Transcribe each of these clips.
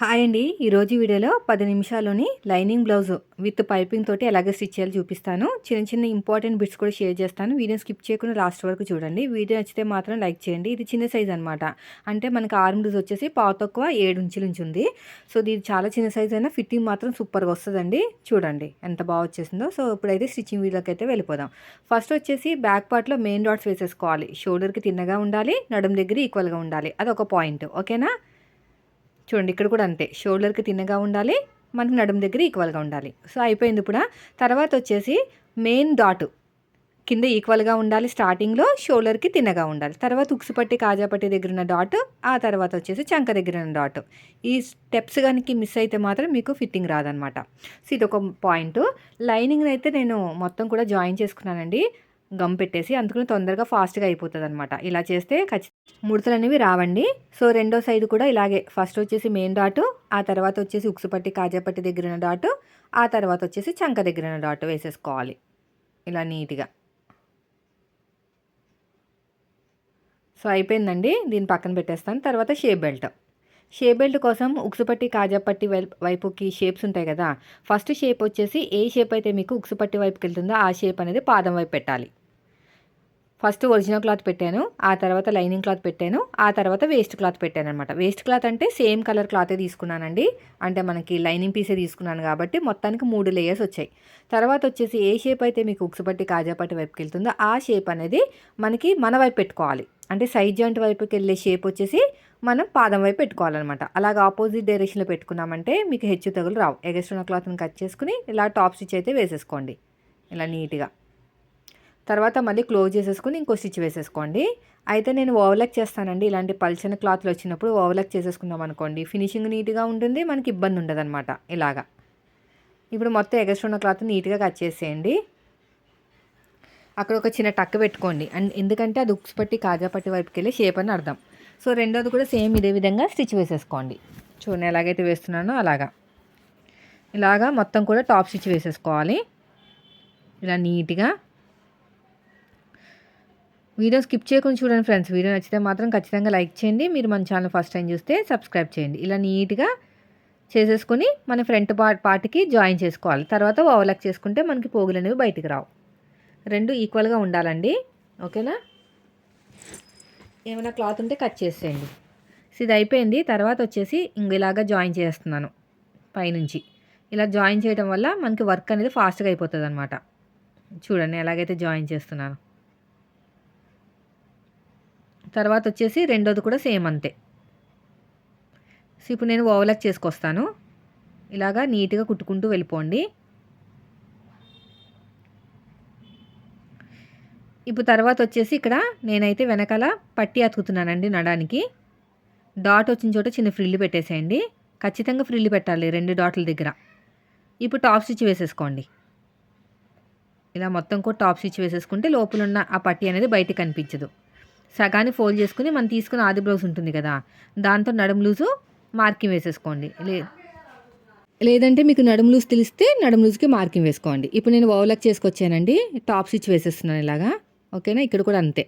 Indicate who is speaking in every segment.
Speaker 1: Hi అండి. ఈరోజు వీడియోలో పది నిమిషాల్లోని లైనింగ్ బ్లౌజ్ విత్ పైపింగ్ తోటి ఎలాగ స్టిచ్ చేయాలి చూపిస్తాను. చిన్న చిన్న ఇంపార్టెంట్ బిట్స్ కూడా షేర్ చేస్తాను. వీడియో స్కిప్ చేయకుండా లాస్ట్ వరకు చూడండి. వీడియో నచ్చితే మాత్రం లైక్ చేయండి. ఇది చిన్న సైజ్ అనమాట అంటే మనకి ఆర్మ్ లూజ్ వచ్చేసి పావు తక్కువ ఏడు ఇంచుల నుంచి ఉంది. సో ఇది చాలా చిన్న సైజ్ అయినా ఫిట్టింగ్ మాత్రం సూపర్గా వస్తుందండి. చూడండి ఎంత బాగా వచ్చేసిందో. సో ఇప్పుడైతే స్టిచ్చింగ్ వీడియోకి అయితే వెళ్ళిపోదాం. ఫస్ట్ వచ్చేసి బ్యాక్ పార్ట్లో మెయిన్ డాట్స్ వేసేసుకోవాలి. షోల్డర్కి తిన్నగా ఉండాలి నడుం దగ్గర ఈక్వల్గా ఉండాలి. అది ఒక పాయింట్. ఓకేనా? చూడండి ఇక్కడ కూడా అంతే. షోల్డర్కి తిన్నగా ఉండాలి మనకు నడుము దగ్గర ఈక్వల్గా ఉండాలి. సో అయిపోయింది ఇప్పుడు. తర్వాత వచ్చేసి మెయిన్ డాట్ కింద ఈక్వల్గా ఉండాలి స్టార్టింగ్లో షోల్డర్కి తిన్నగా ఉండాలి. తర్వాత ఉక్సుపట్టి కాజాపట్టి దగ్గర ఉన్న డాట్ ఆ తర్వాత వచ్చేసి చంక దగ్గర ఉన్న డాట్. ఈ స్టెప్స్ కనుక మిస్ అయితే మాత్రం మీకు ఫిట్టింగ్ రాదనమాట సో ఇది ఒక పాయింట్. లైనింగ్ అయితే నేను మొత్తం కూడా జాయిన్ చేసుకున్నానండి. గమ్ పెట్టేసి అందుకని తొందరగా ఫాస్ట్గా అయిపోతుంది అనమాట ఇలా చేస్తే ఖచ్చితంగా ముడతలు అనేవి రావండి. సో రెండో సైడ్ కూడా ఇలాగే. ఫస్ట్ వచ్చేసి మెయిన్ డాటు ఆ తర్వాత వచ్చేసి ఉక్సుపట్టి కాజాపట్టి దగ్గర ఉన్న డాటు ఆ తర్వాత వచ్చేసి చంక దగ్గర ఉన్న వేసేసుకోవాలి. ఇలా నీట్గా. సో అయిపోయిందండి. దీన్ని పక్కన పెట్టేస్తాను. తర్వాత షేప్ బెల్ట్ షేప్ బెల్ట్ కోసం ఉక్సుపట్టి కాజాపట్టి వైపుకి షేప్స్ ఉంటాయి కదా. ఫస్ట్ షేప్ వచ్చేసి ఏ షేప్ అయితే మీకు ఉక్సుపట్టి వైపుకి వెళ్తుందో ఆ షేప్ అనేది పాదం వైపు పెట్టాలి. ఫస్ట్ ఒరిజినల్ క్లాత్ పెట్టాను. ఆ తర్వాత లైనింగ్ క్లాత్ పెట్టాను. ఆ తర్వాత వేస్ట్ క్లాత్ పెట్టాను అనమాట వేస్ట్ క్లాత్ అంటే సేమ్ కలర్ క్లాతే తీసుకున్నానండి. అంటే మనకి లైనింగ్ పీసే తీసుకున్నాను కాబట్టి మొత్తానికి మూడు లేయర్స్ వచ్చాయి. తర్వాత వచ్చేసి ఏ షేప్ అయితే మీకు ఉక్సుపట్టి కాజాపట్టి వైపుకి వెళ్తుందో ఆ షేప్ అనేది మనకి మన వైపు పెట్టుకోవాలి. అంటే సైడ్ జాయింట్ వైపుకి వెళ్ళే షేప్ వచ్చేసి మనం పాదం వైపు పెట్టుకోవాలన్నమాట. అలాగ ఆపోజిట్ డైరెక్షన్లో పెట్టుకున్నామంటే మీకు హెచ్చు తగులు రావు. ఎగస్ట్రా క్లాత్ని కట్ చేసుకుని ఇలా టాప్ స్టిచ్ అయితే వేసేసుకోండి. ఇలా నీట్గా. తర్వాత మళ్ళీ క్లోజ్ చేసేసుకుని ఇంకో స్టిచ్ వేసేసుకోండి. అయితే నేను ఓవర్లక్ చేస్తానండి. ఇలాంటి పల్చన క్లాత్లు వచ్చినప్పుడు ఓవర్లక్ చేసేసుకుందాం అనుకోండి ఫినిషింగ్ నీట్గా ఉంటుంది మనకి ఇబ్బంది ఉండదు అనమాట ఇలాగా. ఇప్పుడు మొత్తం ఎగస్ట్రా ఉన్న క్లాత్ నీట్గా కట్ చేసేయండి. అక్కడ ఒక చిన్న టక్ పెట్టుకోండి. అండ్ ఎందుకంటే అది ఉక్స్ పట్టి కాజా పట్టి వైపుకి వెళ్ళి షేప్ అని అర్థం. సో రెండోది కూడా సేమ్ ఇదే విధంగా స్టిచ్ వేసేసుకోండి. చూడండి ఎలాగైతే వేస్తున్నానో అలాగా. ఇలాగా మొత్తం కూడా టాప్ స్టిచ్ వేసేసుకోవాలి. ఇలా నీట్గా. వీడియో స్కిప్ చేయకుండా చూడండి ఫ్రెండ్స్. వీడియో నచ్చితే మాత్రం ఖచ్చితంగా లైక్ చేయండి. మీరు మన ఛానల్ ఫస్ట్ టైం చూస్తే సబ్స్క్రైబ్ చేయండి. ఇలా నీట్గా చేసేసుకొని మన ఫ్రంట్ పార్ట్ పార్ట్కి జాయిన్ చేసుకోవాలి. తర్వాత ఓవర్లాక్ చేసుకుంటే మనకి పోగులు అనేవి బయటికి రావు. రెండు ఈక్వల్గా ఉండాలండి. ఓకేనా? ఏమైనా క్లాత్ ఉంటే కట్ చేసేయండి. ఇది అయిపోయింది. తర్వాత వచ్చేసి ఇంక ఇలాగా జాయిన్ చేస్తున్నాను పైనుంచి. ఇలా జాయిన్ చేయడం వల్ల మనకి వర్క్ అనేది ఫాస్ట్గా అయిపోతుంది అనమాట చూడండి ఎలాగైతే జాయిన్ చేస్తున్నాను. తర్వాత వచ్చేసి రెండోది కూడా సేమ్ అంతే. సో ఇప్పుడు నేను ఓవర్లాక్ చేసుకొస్తాను. ఇలాగా నీట్గా కుట్టుకుంటూ వెళ్ళిపోండి. ఇప్పుడు తర్వాత వచ్చేసి ఇక్కడ నేనైతే వెనకాల పట్టి అతుకుతున్నానండి నడానికి. డాట్ వచ్చిన చోట చిన్న ఫ్రిల్లు పెట్టేసేయండి. ఖచ్చితంగా ఫ్రిల్లు పెట్టాలి రెండు డాట్ల దగ్గర. ఇప్పుడు టాప్ స్టిచ్ వేసేసుకోండి. ఇలా మొత్తం కూడా టాప్ స్టిచ్ వేసేసుకుంటే లోపల ఉన్న ఆ పట్టి అనేది బయటకు కనిపించదు. సగాన్ని ఫోల్డ్ చేసుకుని మనం తీసుకున్న ఆది బ్లౌజ్ ఉంటుంది కదా దాంతో నడుము లూజు మార్కింగ్ వేసేసుకోండి. లే లేదంటే మీకు నడుము లూజ్ తెలిస్తే నడుము లూజ్కి మార్కింగ్ వేసుకోండి. ఇప్పుడు నేను ఓవర్లక్ చేసుకొచ్చానండి. టాప్ స్టిచ్ వేసేస్తున్నాను ఇలాగా. ఓకేనా? ఇక్కడ కూడా అంతే.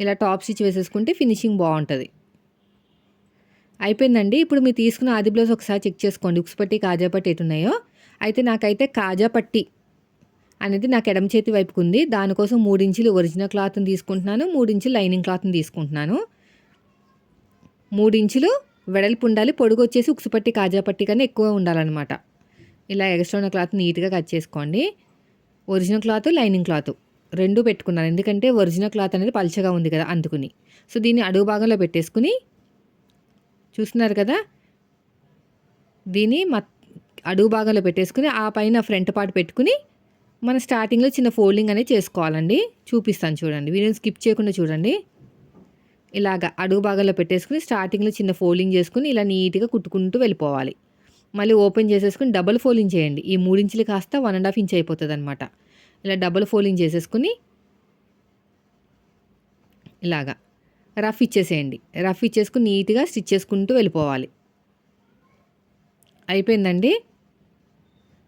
Speaker 1: ఇలా టాప్ స్టిచ్ వేసేసుకుంటే ఫినిషింగ్ బాగుంటుంది. అయిపోయిందండి. ఇప్పుడు మీరు తీసుకున్న ఆది బ్లౌజ్ ఒకసారి చెక్ చేసుకోండి. ఉక్స్పట్టి కాజాపట్టి ఎటున్నాయో అయితే నాకైతే కాజాపట్టి అనేది నాకు ఎడమ చేతి వైపుకు ఉంది. దానికోసం మూడించులు ఒరిజినల్ క్లాత్ని తీసుకుంటున్నాను. మూడించులు లైనింగ్ క్లాత్ని తీసుకుంటున్నాను. మూడించులు వెడల్పు ఉండాలి. పొడుగు వచ్చేసి ఉక్సుపట్టి కాజాపట్టి కన్నా ఎక్కువ ఉండాలన్నమాట. ఇలా ఎక్స్ట్రా ఉన్న క్లాత్ నీట్గా కట్ చేసుకోండి. Original cloth lining cloth. రెండు పెట్టుకున్నాను. ఎందుకంటే ఒరిజినల్ క్లాత్ అనేది పల్చగా ఉంది కదా అందుకుని. సో దీన్ని అడుగు భాగంలో పెట్టేసుకుని చూస్తున్నారు కదా? దీన్ని మ అడుగు భాగంలో పెట్టేసుకుని ఆ పైన ఫ్రంట్ పార్ట్ పెట్టుకుని మన స్టార్టింగ్లో చిన్న ఫోల్డింగ్ అనేది చేసుకోవాలండి. చూపిస్తాను చూడండి. వీడియోని స్కిప్ చేయకుండా చూడండి. ఇలాగ అడుగు భాగంలో పెట్టేసుకుని స్టార్టింగ్లో చిన్న ఫోల్డింగ్ చేసుకుని ఇలా నీట్గా కుట్టుకుంటూ వెళ్ళిపోవాలి. మళ్ళీ ఓపెన్ చేసేసుకుని డబుల్ ఫోల్డింగ్ చేయండి. ఈ మూడించులు కాస్త వన్ అండ్ హాఫ్ ఇంచ్ అయిపోతుంది అనమాట ఇలా డబుల్ ఫోల్డింగ్ చేసేసుకుని ఇలాగా రఫ్ ఇచ్చేసేయండి. రఫ్ ఇచ్చేసుకుని నీట్గా స్టిచ్ చేసుకుంటూ వెళ్ళిపోవాలి. అయిపోయిందండి?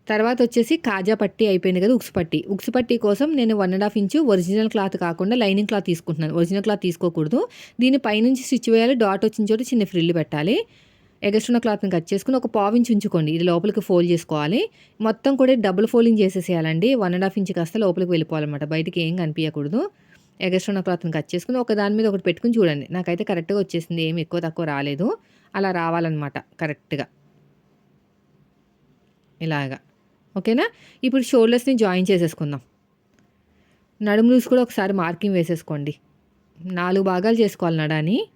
Speaker 1: తర్వాత వచ్చేసి కాజా పట్టి అయిపోయింది కదా ఉక్స్ పట్టి. ఉక్స్ పట్టి కోసం నేను one and half inch original cloth కాకుండా లైనింగ్ క్లాత్ తీసుకుంటున్నాను. ఒరిజినల్ క్లాత్ తీసుకోకూడదు. దీని పైనుంచి స్టిచ్ వేయాలి. డాట్ వచ్చిన చోట చిన్న ఫ్రిల్లు పెట్టాలి. ఎగస్ట్రున్న క్లాత్ని కట్ చేసుకుని ఒక పావించి ఉంచుకోండి. ఇది లోపలికి ఫోల్డ్ చేసుకోవాలి. మొత్తం కూడా డబుల్ ఫోల్డింగ్ చేసేసేయాలండి. వన్ అండ్ హాఫ్ ఇంచ్ కాస్త లోపలికి వెళ్ళిపోవాలన్నమాట. బయటికి ఏం కనిపించకూడదు ఎగస్ట్రున్న క్లాత్ని కట్ చేసుకుని ఒక దాని మీద ఒకటి పెట్టుకుని చూడండి. నాకైతే కరెక్ట్గా వచ్చేసింది. ఏమి ఎక్కువ తక్కువ రాలేదు. అలా రావాలన్నమాట కరెక్ట్గా. ఇలాగా. ఓకేనా? ఇప్పుడు షోల్డర్స్ని జాయిన్ చేసేసుకుందాం. నడుము లూస్ కూడా ఒకసారి మార్కింగ్ వేసేసుకోండి. నాలుగు భాగాలు చేసుకోవాలి నడాని.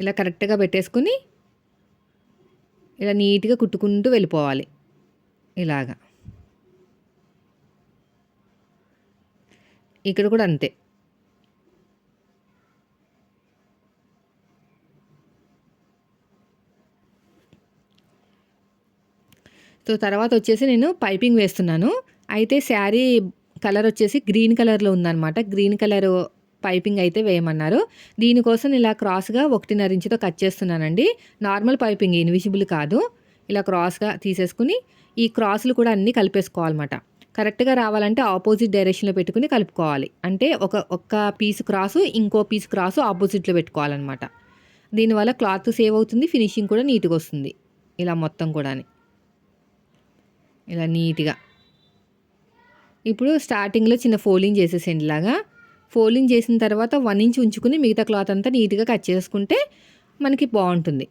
Speaker 1: ఇలా కరెక్ట్గా పెట్టేసుకుని ఇలా నీట్గా కుట్టుకుంటూ వెళ్ళిపోవాలి. ఇలాగా. ఇక్కడ కూడా అంతే. సో తర్వాత వచ్చేసి నేను పైపింగ్ వేస్తున్నాను. అయితే శారీ కలర్ వచ్చేసి గ్రీన్ కలర్లో ఉందన్నమాట. గ్రీన్ కలర్ పైపింగ్ అయితే వేయమన్నారు. దీనికోసం ఇలా క్రాస్గా ఒకటిన్నర ఇంచుతో కట్ చేస్తున్నానండి. నార్మల్ పైపింగ్ ఇన్విజిబుల్ కాదు. ఇలా క్రాస్గా తీసేసుకుని ఈ క్రాసులు కూడా అన్నీ కలిపేసుకోవాలన్నమాట. కరెక్ట్గా రావాలంటే ఆపోజిట్ డైరెక్షన్లో పెట్టుకుని కలుపుకోవాలి. అంటే ఒక ఒక్క పీస్ క్రాసు ఇంకో పీస్ క్రాసు ఆపోజిట్లో పెట్టుకోవాలన్నమాట. దీనివల్ల క్లాత్ సేవ్ అవుతుంది ఫినిషింగ్ కూడా నీట్గా వస్తుంది. ఇలా మొత్తం కూడా ఇలా నీట్గా. ఇప్పుడు స్టార్టింగ్లో చిన్న ఫోల్డింగ్ చేసేసేయండి ఇలాగా ఫోల్డింగ్ చేసిన తర్వాత వన్ ఇంచ్ ఉంచుకుని మిగతా క్లాత్ అంతా నీట్గా కట్ చేసుకుంటే మనకి బాగుంటుంది.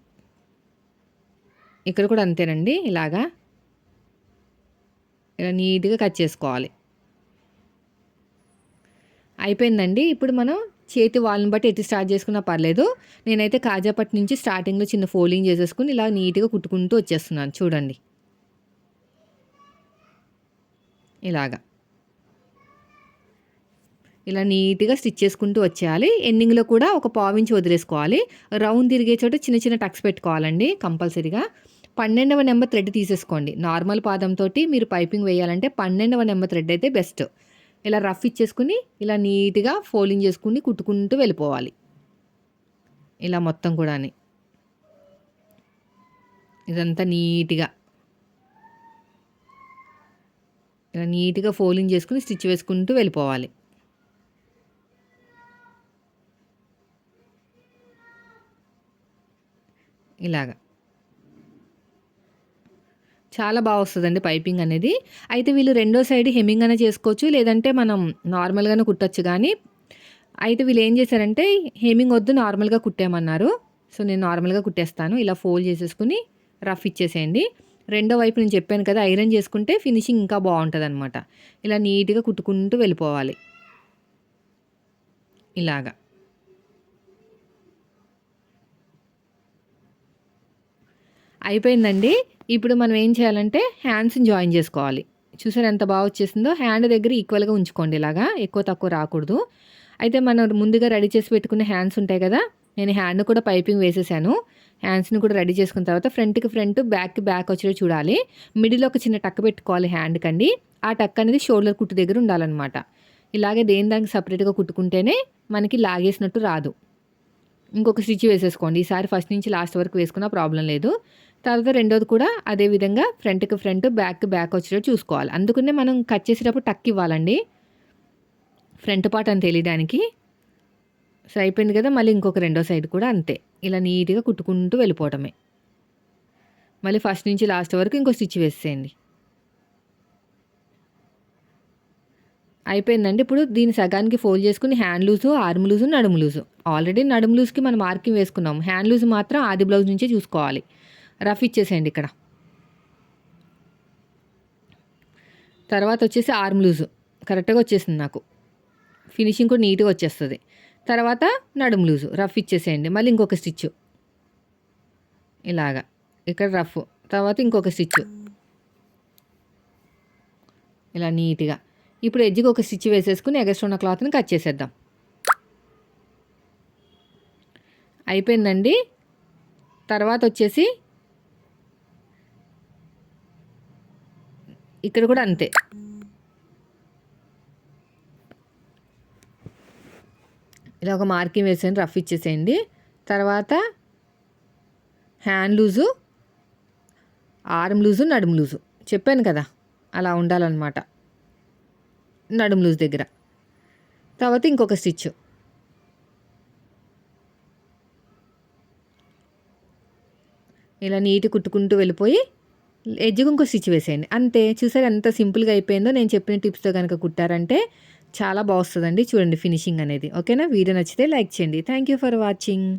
Speaker 1: ఇక్కడ కూడా అంతేనండి ఇలాగా. ఇలా నీట్గా కట్ చేసుకోవాలి. అయిపోయిందండి. ఇప్పుడు మనం చేతి వాళ్ళని బట్టి ఎట్టి స్టార్ట్ చేసుకున్నా పర్లేదు. నేనైతే కాజాపట్ నుంచి స్టార్టింగ్లో చిన్న ఫోల్డింగ్ చేసేసుకుని ఇలా నీట్గా కుట్టుకుంటూ వచ్చేస్తున్నాను. చూడండి. ఇలాగా. ఇలా నీట్గా స్టిచ్ చేసుకుంటూ వచ్చేయాలి. ఎండింగ్లో కూడా ఒక పావించి వదిలేసుకోవాలి. రౌండ్ తిరిగే చోట చిన్న చిన్న టక్స్ పెట్టుకోవాలండి కంపల్సరీగా. పన్నెండవ నెంబర్ థ్రెడ్ తీసేసుకోండి. నార్మల్ పాదంతో మీరు పైపింగ్ వేయాలంటే పన్నెండవ నెంబర్ థ్రెడ్ అయితే బెస్ట్. ఇలా రఫ్ ఇచ్చేసుకుని ఇలా నీట్గా ఫోల్డింగ్ చేసుకుని కుట్టుకుంటూ వెళ్ళిపోవాలి. ఇలా మొత్తం కూడా ఇదంతా నీట్గా. ఇలా నీట్గా ఫోల్డింగ్ చేసుకుని స్టిచ్ వేసుకుంటూ వెళ్ళిపోవాలి. ఇలాగా. చాలా బాగా వస్తుందండి పైపింగ్ అనేది. అయితే వీళ్ళు రెండో సైడ్ హెమ్మింగ్ అనే చేసుకోవచ్చు లేదంటే మనం నార్మల్గానే కుట్టచ్చు కానీ. అయితే వీళ్ళు ఏం చేశారంటే హెమ్మింగ్ వద్దు నార్మల్గా కుట్టేయమన్నారు. సో నేను నార్మల్గా కుట్టేస్తాను ఇలా ఫోల్డ్ చేసేసుకుని రఫ్ ఇచ్చేసేయండి. రెండో వైపు నేను చెప్పాను కదా ఐరన్ చేసుకుంటే ఫినిషింగ్ ఇంకా బాగుంటుంది అనమాట ఇలా నీట్గా కుట్టుకుంటూ వెళ్ళిపోవాలి. ఇలాగా. అయిపోయిందండి. ఇప్పుడు మనం ఏం చేయాలంటే హ్యాండ్స్ని జాయిన్ చేసుకోవాలి. చూసారు ఎంత బాగా వచ్చేసిందో? హ్యాండ్ దగ్గర ఈక్వల్గా ఉంచుకోండి ఇలాగా. ఎక్కువ తక్కువ రాకూడదు. అయితే మనం ముందుగా రెడీ చేసి పెట్టుకున్న హ్యాండ్స్ ఉంటాయి కదా? నేను హ్యాండ్ కూడా పైపింగ్ వేసేసాను. హ్యాండ్స్ని కూడా రెడీ చేసుకున్న తర్వాత ఫ్రంట్కి ఫ్రంట్ బ్యాక్కి బ్యాక్ వచ్చేటట్టు చూడాలి. మిడిల్ ఒక చిన్న టక్ పెట్టుకోవాలి హ్యాండ్ అండి ఆ టక్ అనేది షోల్డర్ కుట్టు దగ్గర ఉండాలన్నమాట. ఇలాగే దేని దానికి సపరేట్గా కుట్టుకుంటేనే మనకి లాగేసినట్టు రాదు. ఇంకొక స్టిచ్ వేసేసుకోండి. ఈసారి ఫస్ట్ నుంచి లాస్ట్ వరకు వేసుకున్న ప్రాబ్లం లేదు. తర్వాత రెండోది కూడా అదే విధంగా ఫ్రంట్కి ఫ్రంట్ బ్యాక్ బ్యాక్ వచ్చేటట్టు చూసుకోవాలి. అందుకనే మనం కట్ చేసేటప్పుడు టక్ ఇవ్వాలండి. ఫ్రంట్ పార్ట్ అని తెలియడానికి. సో అయిపోయింది కదా మళ్ళీ ఇంకొక రెండో సైడ్ కూడా అంతే. ఇలా నీట్గా కుట్టుకుంటూ వెళ్ళిపోవటమే. మళ్ళీ ఫస్ట్ నుంచి లాస్ట్ వరకు ఇంకో స్టిచ్ వేసేయండి. అయిపోయిందండి. ఇప్పుడు దీని సగానికి ఫోల్డ్ చేసుకుని హ్యాండ్ లూజు ఆర్మ్ లూజు నడుము లూజు. ఆల్రెడీ నడుము లూజ్కి మనం మార్కింగ్ వేసుకున్నాం హ్యాండ్ లూజ్ మాత్రం ఆది బ్లౌజ్ నుంచే చూసుకోవాలి. రఫ్ ఇచ్చేసేయండి ఇక్కడ. తర్వాత వచ్చేసి ఆర్మ్ లూజ్. కరెక్ట్గా వచ్చేసింది నాకు. ఫినిషింగ్ కూడా నీట్గా వచ్చేస్తుంది. తర్వాత నడుము లూజు. రఫ్ ఇచ్చేసేయండి. మళ్ళీ ఇంకొక స్టిచ్. ఇలాగా. ఇక్కడ రఫ్. తర్వాత ఇంకొక స్టిచ్. ఇలా నీట్గా. ఇప్పుడు ఎడ్జ్కి ఒక స్టిచ్ వేసేసుకుని ఎగస్ట్ ఉన్న క్లాత్ని కట్ చేసేద్దాం. అయిపోయిందండి. తర్వాత వచ్చేసి ఇక్కడ కూడా అంతే. ఇలా ఒక మార్కింగ్ వేసేయండి రఫ్ ఇచ్చేసేయండి. తర్వాత హ్యాండ్ లూజు ఆర్మ్ లూజు నడుము లూజు. చెప్పాను కదా అలా ఉండాలన్నమాట. నడుము లూజ్ దగ్గర. తర్వాత ఇంకొక స్టిచ్. ఇలా నీట్ కుట్టుకుంటూ వెళ్ళిపోయి ఎడ్జ్కి ఇంకో స్టిచ్ వేసేయండి. అంతే చూసారు ఎంత సింపుల్గా అయిపోయిందో నేను చెప్పిన టిప్స్తో కనుక కుట్టారంటే చాలా బాగుస్తుందండి. చూడండి ఫినిషింగ్ అనేది. ఓకేనా? వీడియో నచ్చితే లైక్ చేయండి. Thank you for watching.